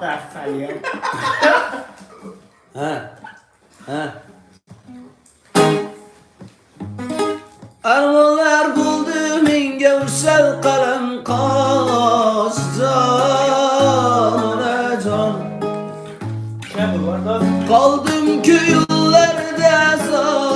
Be Salim. Ha. Ha. Armalar buldu min gevsel kalem kaz canına can arada? Kaldım ki yıllarda zar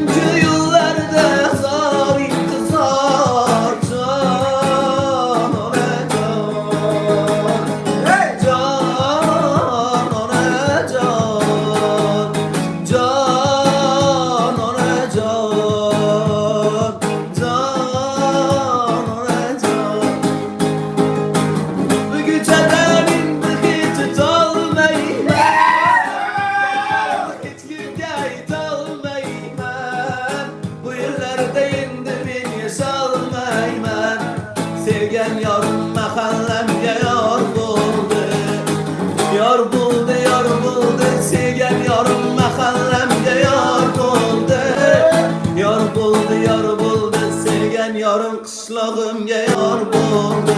Sevgen yarım kışlağımge yar buldu.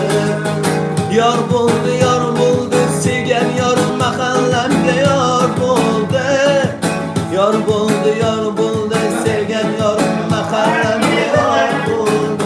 Yar buldu yar buldu Sevgen yarım mahallemge yar buldu. Yar buldu yar buldu Sevgen yarım mahallemge yar buldu